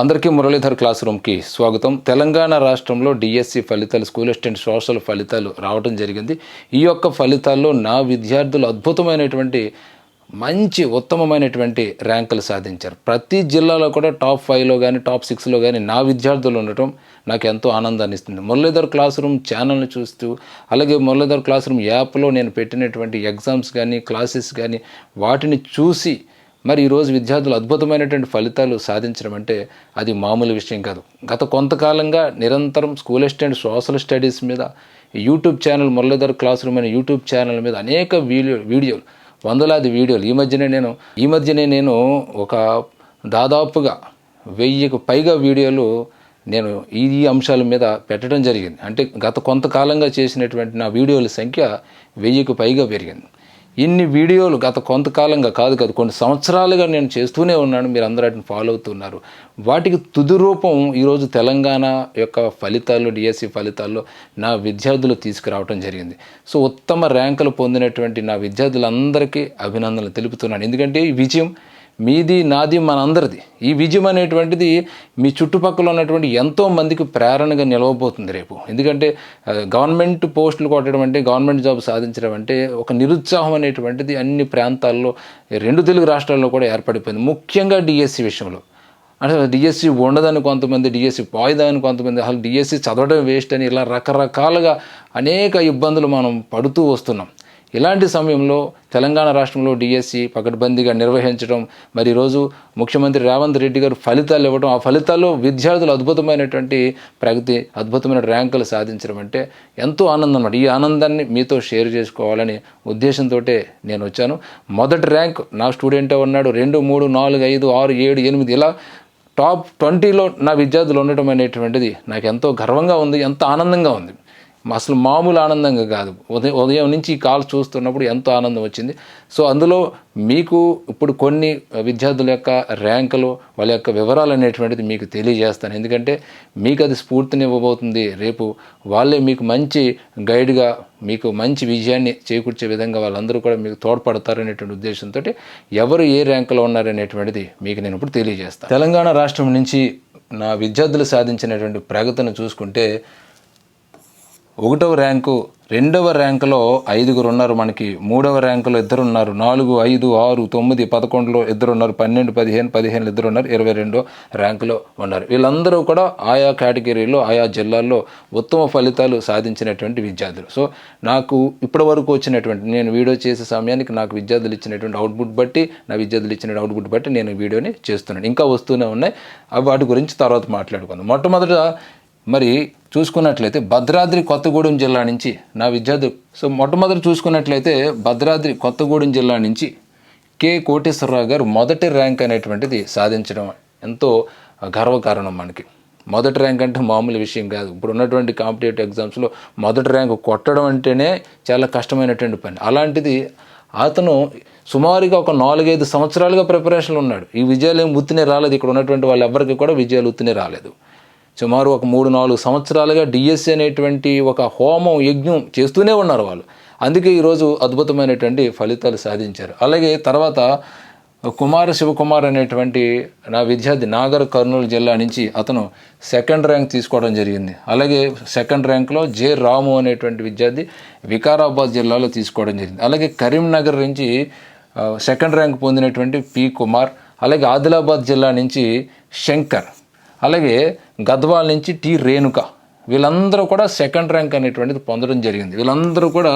అందరికీ మురళీధర్ క్లాస్ రూమ్కి స్వాగతం. తెలంగాణ రాష్ట్రంలో డిఎస్సి ఫలితాలు స్కూల్ అసిస్టెంట్ సోషల్ ఫలితాలు రావడం జరిగింది. ఈ యొక్క ఫలితాల్లో నా విద్యార్థులు అద్భుతమైనటువంటి మంచి ఉత్తమమైనటువంటి ర్యాంకులు సాధించారు. ప్రతి జిల్లాలో కూడా టాప్ ఫైవ్లో కానీ టాప్ సిక్స్లో కానీ నా విద్యార్థులు ఉండటం నాకు ఎంతో ఆనందాన్ని ఇస్తుంది. మురళీధర్ క్లాస్ రూమ్ ఛానల్ని చూస్తూ అలాగే మురళీధర్ క్లాస్ రూమ్ యాప్లో నేను పెట్టినటువంటి ఎగ్జామ్స్ కానీ క్లాసెస్ కానీ వాటిని చూసి మరి ఈరోజు విద్యార్థులు అద్భుతమైనటువంటి ఫలితాలు సాధించడం అంటే అది మామూలు విషయం కాదు. గత కొంతకాలంగా నిరంతరం స్కూల్ అసిస్టెంట్ సోషల్ స్టడీస్ మీద YouTube channel Muralidhar class room అనే యూట్యూబ్ ఛానల్ మీద అనేక వీడియో వీడియోలు వందలాది వీడియోలు. ఈ మధ్యనే నేను ఈ మధ్యనే నేను ఒక దాదాపుగా వెయ్యికి పైగా వీడియోలు నేను ఈ ఈ అంశాల మీద పెట్టడం జరిగింది. అంటే గత కొంతకాలంగా చేసినటువంటి నా వీడియోల సంఖ్య వెయ్యికి పైగా పెరిగింది. ఇన్ని వీడియోలు గత కొంతకాలంగా కాదు కాదు కొన్ని సంవత్సరాలుగా నేను చేస్తూనే ఉన్నాను మీరు అందరూ వాటిని ఫాలో అవుతున్నారు. వాటికి తుది రూపం ఈరోజు తెలంగాణ యొక్క ఫలితాల్లో డిఎస్సి ఫలితాల్లో నా విద్యార్థులు తీసుకురావడం జరిగింది. సో ఉత్తమ ర్యాంకులు పొందినటువంటి నా విద్యార్థులందరికీ అభినందనలు తెలుపుతున్నాను. ఎందుకంటే ఈ విజయం మీది నాది మనందరిది. ఈ విజయం అనేటువంటిది మీ చుట్టుపక్కల ఉన్నటువంటి ఎంతో మందికి ప్రేరణగా నిలవబోతుంది రేపు. ఎందుకంటే గవర్నమెంట్ పోస్టులు కొట్టడం అంటే గవర్నమెంట్ జాబ్ సాధించడం అంటే ఒక నిరుత్సాహం అనేటువంటిది అన్ని ప్రాంతాల్లో రెండు తెలుగు రాష్ట్రాల్లో కూడా ఏర్పడిపోయింది. ముఖ్యంగా డిఎస్సి విషయంలో. అంటే డిఎస్సి ఉండదని కొంతమంది డిఎస్సి పోయదని కొంతమంది అసలు డిఎస్సి చదవడం వేస్ట్ అని ఇలా రకరకాలుగా అనేక ఇబ్బందులు మనం పడుతూ వస్తున్నాం. ఇలాంటి సమయంలో తెలంగాణ రాష్ట్రంలో డిఎస్సి పకడ్బందీగా నిర్వహించడం మరి ఈరోజు ముఖ్యమంత్రి రేవంత్ రెడ్డి గారు ఫలితాలు ఇవ్వడం ఆ ఫలితాల్లో విద్యార్థులు అద్భుతమైనటువంటి ప్రగతి అద్భుతమైన ర్యాంకులు సాధించడం అంటే ఎంతో ఆనందం అన్నమాట. ఈ ఆనందాన్ని మీతో షేర్ చేసుకోవాలని ఉద్దేశంతో నేను వచ్చాను. మొదటి ర్యాంక్ నా స్టూడెంటే ఉన్నాడు. రెండు మూడు నాలుగు ఐదు ఆరు ఏడు ఎనిమిది ఇలా టాప్ ట్వంటీలో నా విద్యార్థులు ఉండటం అనేటువంటిది నాకు ఎంతో గర్వంగా ఉంది ఎంతో ఆనందంగా ఉంది. అసలు మామూలు ఆనందంగా కాదు. ఉదయం ఉదయం నుంచి ఈ కాల్ చూస్తున్నప్పుడు ఎంతో ఆనందం వచ్చింది. సో అందులో మీకు ఇప్పుడు కొన్ని విద్యార్థుల యొక్క ర్యాంకులు వాళ్ళ యొక్క వివరాలు అనేటువంటిది మీకు తెలియజేస్తాను. ఎందుకంటే మీకు అది స్ఫూర్తినివ్వబోతుంది. రేపు వాళ్ళే మీకు మంచి గైడ్గా మీకు మంచి విజయాన్ని చేకూర్చే విధంగా వాళ్ళందరూ కూడా మీకు తోడ్పడతారనేటువంటి ఉద్దేశంతో ఎవరు ఏ ర్యాంకులో ఉన్నారనేటువంటిది మీకు నేను ఇప్పుడు తెలియజేస్తాను. తెలంగాణ రాష్ట్రం నుంచి నా విద్యార్థులు సాధించినటువంటి ప్రగతిని చూసుకుంటే ఒకటవ ర్యాంకు రెండవ ర్యాంకులో ఐదుగురు ఉన్నారు మనకి. మూడవ ర్యాంకులో ఇద్దరు ఉన్నారు నాలుగు ఐదు ఆరు తొమ్మిది పదకొండులో ఇద్దరు ఉన్నారు పన్నెండు పదిహేను పదిహేను ఇద్దరు ఉన్నారు ఇరవై రెండో ర్యాంకులో ఉన్నారు. వీళ్ళందరూ కూడా ఆయా కేటగిరీలో ఆయా జిల్లాల్లో ఉత్తమ ఫలితాలు సాధించినటువంటి విద్యార్థులు. సో నాకు ఇప్పటి వరకు వచ్చినటువంటి నేను వీడియో చేసే సమయానికి నాకు విద్యార్థులు ఇచ్చినటువంటి అవుట్పుట్ బట్టి నా విద్యార్థులు ఇచ్చిన అవుట్పుట్ బట్టి నేను వీడియోని చేస్తున్నాను. ఇంకా వస్తూనే ఉన్నాయి. అవి వాటి గురించి తర్వాత మాట్లాడుకుందాం. మొట్టమొదట మరి చూసుకున్నట్లయితే భద్రాద్రి కొత్తగూడెం జిల్లా నుంచి నా విద్యార్థులు సో మొట్టమొదటి చూసుకున్నట్లయితే భద్రాద్రి కొత్తగూడెం జిల్లా నుంచి కె కోటేశ్వరరావు గారు మొదటి ర్యాంక్ అనేటువంటిది సాధించడం ఎంతో గర్వకారణం మనకి. మొదటి ర్యాంక్ అంటే మామూలు విషయం కాదు. ఇప్పుడు ఉన్నటువంటి కాంపిటేటివ్ ఎగ్జామ్స్లో మొదటి ర్యాంక్ కొట్టడం అంటేనే చాలా కష్టమైనటువంటి పని. అలాంటిది అతను సుమారుగా ఒక నాలుగైదు సంవత్సరాలుగా ప్రిపరేషన్లు ఉన్నాడు. ఈ విజయాలు ఏం ఉత్తినే రాలేదు. ఇక్కడ ఉన్నటువంటి వాళ్ళు ఎవరికి కూడా విజయాలు ఉత్తినే రాలేదు. సుమారు ఒక మూడు నాలుగు సంవత్సరాలుగా డిఎస్సి అనేటువంటి ఒక హోమం యజ్ఞం చేస్తూనే ఉన్నారు వాళ్ళు. అందుకే ఈరోజు అద్భుతమైనటువంటి ఫలితాలు సాధించారు. అలాగే తర్వాత కుమార శివకుమార్ అనేటువంటి నా విద్యార్థి నాగర్ కర్నూలు జిల్లా నుంచి అతను సెకండ్ ర్యాంక్ తీసుకోవడం జరిగింది. అలాగే సెకండ్ ర్యాంక్లో జె రాము అనేటువంటి విద్యార్థి వికారాబాద్ జిల్లాలో తీసుకోవడం జరిగింది. అలాగే కరీంనగర్ నుంచి సెకండ్ ర్యాంక్ పొందినటువంటి పి కుమార్ అలాగే ఆదిలాబాద్ జిల్లా నుంచి శంకర్. అలాగే గద్వాల్ నుంచి టి రేణుక వీళ్ళందరూ కూడా సెకండ్ ర్యాంక్ అనేటువంటిది పొందడం జరిగింది. వీళ్ళందరూ కూడా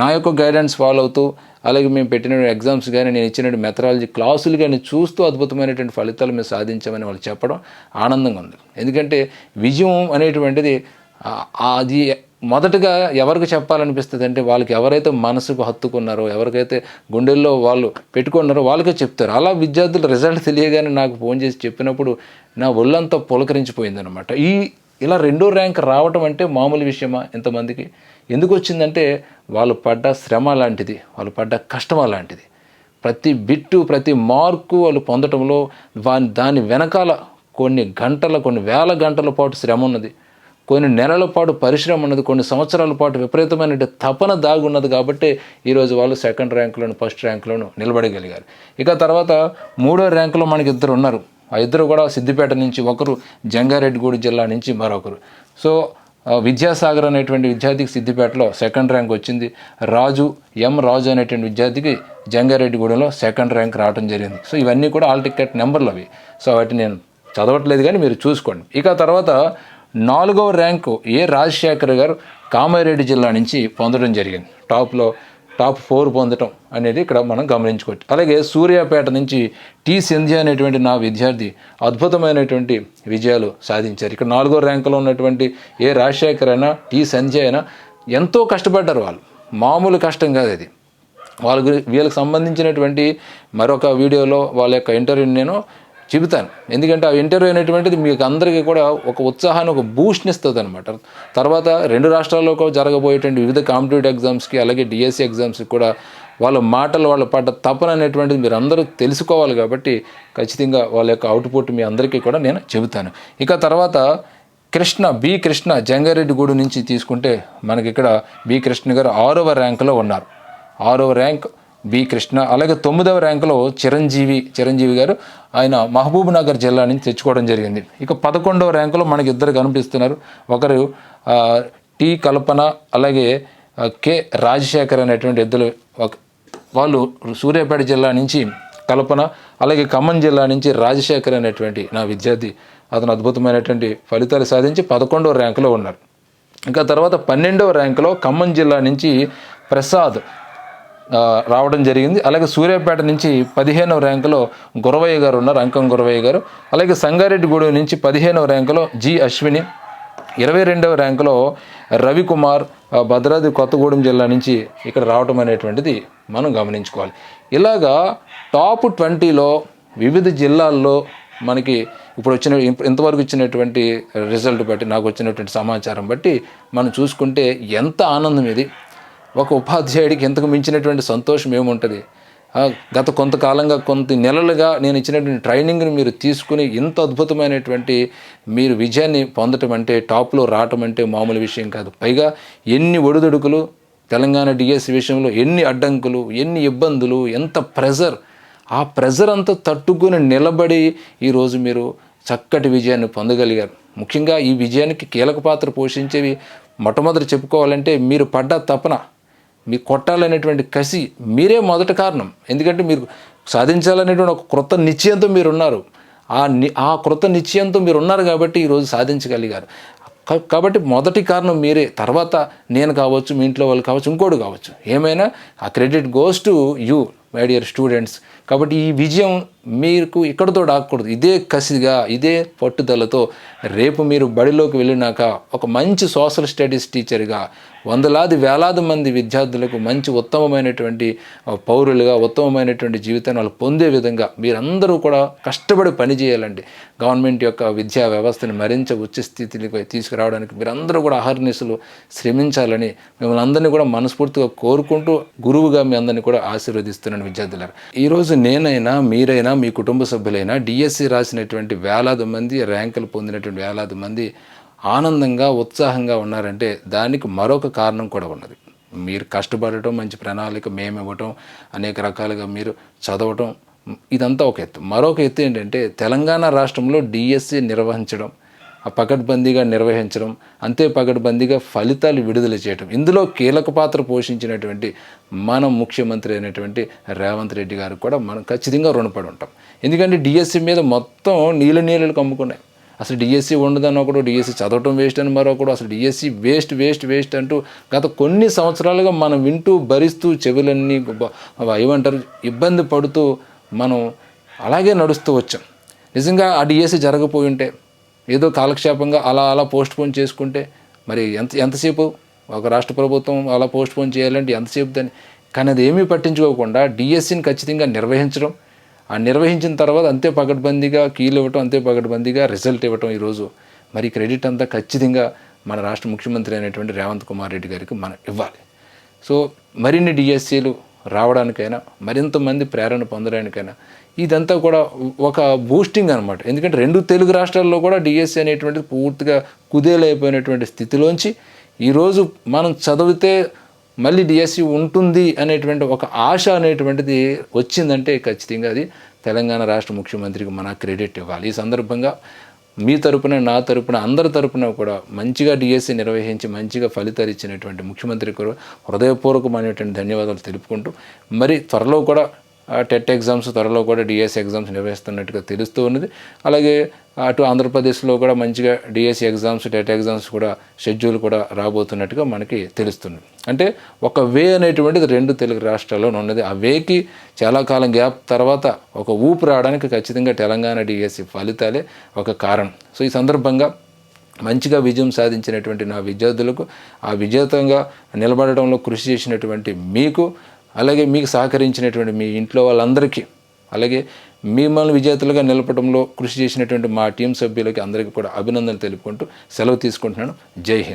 నా యొక్క గైడెన్స్ ఫాలో అవుతూ అలాగే మేము పెట్టిన ఎగ్జామ్స్ కానీ నేను ఇచ్చిన మెథడాలజీ క్లాసులు కానీ చూస్తూ అద్భుతమైనటువంటి ఫలితాలు మేము సాధించామని వాళ్ళు చెప్పడం ఆనందంగా ఉంది. ఎందుకంటే విజయం అనేటువంటిది అది మొదటగా ఎవరికి చెప్పాలనిపిస్తుంది అంటే వాళ్ళకి ఎవరైతే మనసుకు హత్తుకున్నారో ఎవరికైతే గుండెల్లో వాళ్ళు పెట్టుకున్నారో వాళ్ళకే చెప్తారు. అలా విద్యార్థులు రిజల్ట్ తెలియగానే నాకు ఫోన్ చేసి చెప్పినప్పుడు నా ఒళ్ళంతా పులకరించిపోయిందనమాట ఈ ఇలా రెండో ర్యాంక్ రావటం అంటే మామూలు విషయమా ఎంతమందికి ఎందుకు వచ్చిందంటే వాళ్ళు పడ్డ శ్రమ లాంటిది వాళ్ళు పడ్డ కష్టం అలాంటిది ప్రతి బిట్టు ప్రతి మార్కు వాళ్ళు పొందటంలో దాని వెనకాల కొన్ని గంటల కొన్ని వేల గంటల పాటు శ్రమ ఉన్నది. కొన్ని నెలల పాటు పరిశ్రమ ఉన్నది కొన్ని సంవత్సరాల పాటు విపరీతమైన తపన దాగున్నది కాబట్టి ఈరోజు వాళ్ళు సెకండ్ ర్యాంకులను ఫస్ట్ ర్యాంకులను నిలబడగలిగారు. ఇక తర్వాత మూడో ర్యాంకులో మనకి ఇద్దరు ఉన్నారు. ఆ ఇద్దరు కూడా సిద్దిపేట నుంచి ఒకరు జంగారెడ్డిగూడి జిల్లా నుంచి మరొకరు. సో విద్యాసాగర్ అనేటువంటి విద్యార్థికి సిద్దిపేటలో సెకండ్ ర్యాంక్ వచ్చింది. రాజు ఎం రాజు అనేటువంటి విద్యార్థికి జంగారెడ్డిగూడెంలో సెకండ్ ర్యాంక్ రావడం జరిగింది. సో ఇవన్నీ కూడా ఆల్ టికెట్ నెంబర్లు అవి. సో వాటిని నేను చదవట్లేదు కానీ మీరు చూసుకోండి. ఇక తర్వాత నాలుగవ ర్యాంకు ఏ రాజశేఖర్ గారు కామారెడ్డి జిల్లా నుంచి పొందడం జరిగింది. టాప్లో టాప్ ఫోర్ పొందడం అనేది ఇక్కడ మనం గమనించుకోవచ్చు. అలాగే సూర్యాపేట నుంచి టీ సింధ్య అనేటువంటి నా విద్యార్థి అద్భుతమైనటువంటి విజయాలు సాధించారు. ఇక్కడ నాలుగో ర్యాంకులో ఉన్నటువంటి ఏ రాజశేఖర్ అయినా టీ సంధ్య అయినా ఎంతో కష్టపడ్డారు వాళ్ళు. మామూలు కష్టం కాదు అది. వాళ్ళ గురి వీళ్ళకి సంబంధించినటువంటి మరొక వీడియోలో వాళ్ళ యొక్క ఇంటర్వ్యూని నేను చెబుతాను. ఎందుకంటే ఆ ఇంటర్వ్యూ అనేటువంటిది మీకు అందరికీ కూడా ఒక ఉత్సాహాన్ని ఒక బూస్ట్ని ఇస్తుంది అనమాట తర్వాత రెండు రాష్ట్రాల్లో కూడా జరగబోయేటువంటి వివిధ కాంపిటేటివ్ ఎగ్జామ్స్కి అలాగే డిఎస్సి ఎగ్జామ్స్కి కూడా వాళ్ళ మాటలు వాళ్ళ పడ్డ తపన అనేటువంటిది మీరు అందరూ తెలుసుకోవాలి కాబట్టి ఖచ్చితంగా వాళ్ళ యొక్క అవుట్పుట్ మీ అందరికీ కూడా నేను చెబుతాను. ఇక తర్వాత కృష్ణ బి కృష్ణ జంగారెడ్డిగూడు నుంచి తీసుకుంటే మనకి ఇక్కడ బి కృష్ణ గారు ఆరవ ర్యాంకులో ఉన్నారు. ఆరవ ర్యాంక్ బి కృష్ణ. అలాగే తొమ్మిదవ ర్యాంకులో చిరంజీవి చిరంజీవి గారు ఆయన మహబూబ్ నగర్ జిల్లా నుంచి తెచ్చుకోవడం జరిగింది. ఇక పదకొండవ ర్యాంకులో మనకి ఇద్దరు కనిపిస్తున్నారు. ఒకరు టీ టి కల్పన అలాగే కె రాజశేఖర్ అనేటువంటి ఇద్దరు వాళ్ళు సూర్యాపేట జిల్లా నుంచి కల్పన అలాగే ఖమ్మం జిల్లా నుంచి రాజశేఖర్ అనేటువంటి నా విద్యార్థి. అతను అద్భుతమైనటువంటి ఫలితాలు సాధించి పదకొండవ ర్యాంకులో ఉన్నారు. ఇంకా తర్వాత పన్నెండవ ర్యాంకులో ఖమ్మం జిల్లా నుంచి ప్రసాద్. రావడం జరిగింది. అలాగే సూర్యాపేట నుంచి పదిహేనవ ర్యాంకులో గురవయ్య గారు ఉన్నారు అంకం గురవయ్య గారు. అలాగే సంగారెడ్డిగూడెం నుంచి పదిహేనవ ర్యాంకులో జి అశ్విని ఇరవై రెండవ ర్యాంకులో రవికుమార్ భద్రాద్రి కొత్తగూడెం జిల్లా నుంచి ఇక్కడ రావటం అనేటువంటిది మనం గమనించుకోవాలి. ఇలాగా టాప్ ట్వంటీలో వివిధ జిల్లాల్లో మనకి ఇప్పుడు వచ్చిన ఇంతవరకు ఇచ్చినటువంటి రిజల్ట్ బట్టి నాకు వచ్చినటువంటి సమాచారం బట్టి మనం చూసుకుంటే ఎంత ఆనందం ఇది. ఒక ఉపాధ్యాయుడికి ఇంతకు మించినటువంటి సంతోషం ఏముంటుంది? గత కొంతకాలంగా కొంత నెలలుగా నేను ఇచ్చినటువంటి ట్రైనింగ్ని మీరు తీసుకుని ఇంత అద్భుతమైనటువంటి మీరు విజయాన్ని పొందటం అంటే టాప్లో రావటం అంటే మామూలు విషయం కాదు. పైగా ఎన్ని ఒడిదుడుకులు తెలంగాణ డిఎస్సి విషయంలో ఎన్ని అడ్డంకులు ఎన్ని ఇబ్బందులు ఎంత ప్రెజర్ ఆ ప్రెజర్ అంతా తట్టుకుని నిలబడి ఈరోజు మీరు చక్కటి విజయాన్ని పొందగలిగారు. ముఖ్యంగా ఈ విజయానికి కీలక పాత్ర పోషించేవి మొట్టమొదటి చెప్పుకోవాలంటే మీరు పడ్డ తపన. మీ కొట్టాలనేటువంటి కసి మీరే మొదటి కారణం. ఎందుకంటే మీరు సాధించాలనేటువంటి ఒక క్రొత్త నిశ్చయంతో మీరు ఉన్నారు ఆ ని ఆ క్రొత్త నిశ్చయంతో మీరు ఉన్నారు కాబట్టి ఈరోజు సాధించగలిగారు. కాబట్టి మొదటి కారణం మీరే. తర్వాత నేను కావచ్చు మీ ఇంట్లో వాళ్ళు కావచ్చు ఇంకోటి కావచ్చు. ఏమైనా ఆ credit goes to you my dear students. కాబట్టి ఈ విజయం మీకు ఇక్కడతో ఆగకూడదు ఇదే కసిగా ఇదే పట్టుదలతో రేపు మీరు బడిలోకి వెళ్ళినాక ఒక మంచి సోషల్ స్టడీస్ టీచర్గా వందలాది వేలాది మంది విద్యార్థులకు మంచి ఉత్తమమైనటువంటి పౌరులుగా ఉత్తమమైనటువంటి జీవితాన్ని వాళ్ళు పొందే విధంగా మీరందరూ కూడా కష్టపడి పని చేయాలండి. గవర్నమెంట్ యొక్క విద్యా వ్యవస్థని మరింత ఉచ్చ స్థితికి తీసుకురావడానికి మీరందరూ కూడా అహర్నిశలు శ్రమించాలని మిమ్మల్ని అందరినీ కూడా మనస్ఫూర్తిగా కోరుకుంటూ గురువుగా మీ అందరినీ కూడా ఆశీర్వదిస్తున్నాను విద్యార్థులారు. ఈరోజు నేనైనా మీరైనా మీ కుటుంబ సభ్యులైనా డిఎస్సి రాసినటువంటి వేలాది మంది ర్యాంకులు పొందినటువంటి వేలాది మంది ఆనందంగా ఉత్సాహంగా ఉన్నారంటే దానికి మరొక కారణం కూడా ఉన్నది. మీరు కష్టపడటం మంచి ప్రణాళిక మేము ఇవ్వటం అనేక రకాలుగా మీరు చదవటం ఇదంతా ఒక ఎత్తు. మరొక ఎత్తు ఏంటంటే తెలంగాణ రాష్ట్రంలో డిఎస్సి నిర్వహించడం. ఆ పకడ్బందీగా నిర్వహించడం అంతే పకడ్బందీగా ఫలితాలు విడుదల చేయడం ఇందులో కీలక పాత్ర పోషించినటువంటి మన ముఖ్యమంత్రి అయినటువంటి రేవంత్ రెడ్డి గారు కూడా మనం ఖచ్చితంగా రుణపడి ఉంటాం. ఎందుకంటే డిఎస్సి మీద మొత్తం నీళ్ళ నీళ్ళు కమ్ముకున్నాయి. అసలు డిఎస్సి ఉండదని ఒకడు డిఎస్సి చదవటం వేస్ట్ అని మరొకడు అసలు డిఎస్సి వేస్ట్ వేస్ట్ వేస్ట్ అంటూ గత కొన్ని సంవత్సరాలుగా మనం వింటూ భరిస్తూ చెవులన్నీ ఏమంటారు ఇబ్బంది పడుతూ మనం అలాగే నడుస్తూ వచ్చాం. నిజంగా ఆ డిఎస్సి జరగపోయి ఉంటే ఏదో కాలక్షేపంగా అలా అలా పోస్ట్ పోన్ చేసుకుంటే మరి ఎంత ఎంతసేపు? ఒక రాష్ట్ర ప్రభుత్వం అలా పోస్ట్ పోన్ చేయాలంటే ఎంతసేపు దాన్ని కానీ అది ఏమీ పట్టించుకోకుండా డిఎస్సిని ఖచ్చితంగా నిర్వహించడం ఆ నిర్వహించిన తర్వాత అంతే పగడ్బందీగా కీలు ఇవ్వటం అంతే పగడ్బందీగా రిజల్ట్ ఇవ్వటం ఈరోజు. మరి క్రెడిట్ అంతా ఖచ్చితంగా మన రాష్ట్ర ముఖ్యమంత్రి అయినటువంటి రేవంత్ కుమార్ రెడ్డి గారికి మనం ఇవ్వాలి. సో మరిన్ని డిఎస్సీలు రావడానికైనా మరింత మంది ప్రేరణ పొందడానికైనా ఇదంతా కూడా ఒక బూస్టింగ్ అనమాట ఎందుకంటే రెండు తెలుగు రాష్ట్రాల్లో కూడా డిఎస్సి అనేటువంటిది పూర్తిగా కుదేలైపోయినటువంటి స్థితిలోంచి ఈరోజు మనం చదివితే మళ్ళీ డిఎస్సి ఉంటుంది అనేటువంటి ఒక ఆశ అనేటువంటిది వచ్చిందంటే ఖచ్చితంగా అది తెలంగాణ రాష్ట్ర ముఖ్యమంత్రికి మన క్రెడిట్ ఇవ్వాలి. ఈ సందర్భంగా మీ తరపున నా తరపున అందరి తరపున కూడా మంచిగా డిఎస్సి నిర్వహించి మంచిగా ఫలితాలు ఇచ్చినటువంటి ముఖ్యమంత్రి కూడా హృదయపూర్వకమైనటువంటి ధన్యవాదాలు తెలుపుకుంటూ మరి త్వరలో కూడా టెట్ ఎగ్జామ్స్ త్వరలో కూడా డిఎస్సి ఎగ్జామ్స్ నిర్వహిస్తున్నట్టుగా తెలుస్తూ ఉన్నది. అలాగే అటు ఆంధ్రప్రదేశ్లో కూడా మంచిగా DSC exams TET exams schedule schedule కూడా రాబోతున్నట్టుగా మనకి తెలుస్తుంది అంటే ఒక వే అనేటువంటిది రెండు తెలుగు రాష్ట్రాల్లో ఉన్నది. ఆ వేకి చాలా కాలం గ్యాప్ తర్వాత ఒక ఊపు రావడానికి ఖచ్చితంగా తెలంగాణ డిఎస్సి ఫలితాలే ఒక కారణం. సో ఈ సందర్భంగా మంచిగా విజయం సాధించినటువంటి నా విద్యార్థులకు ఆ విజేతంగా నిలబడడంలో కృషి చేసినటువంటి మీకు అలాగే మీకు సహకరించినటువంటి మీ ఇంట్లో వాళ్ళందరికీ అలాగే మిమ్మల్ని విజేతలుగా నిలపడంలో కృషి చేసినటువంటి మా టీం సభ్యులకి అందరికీ కూడా అభినందనలు తెలుపుకుంటూ సెలవు తీసుకుంటున్నాను. జై హింద్.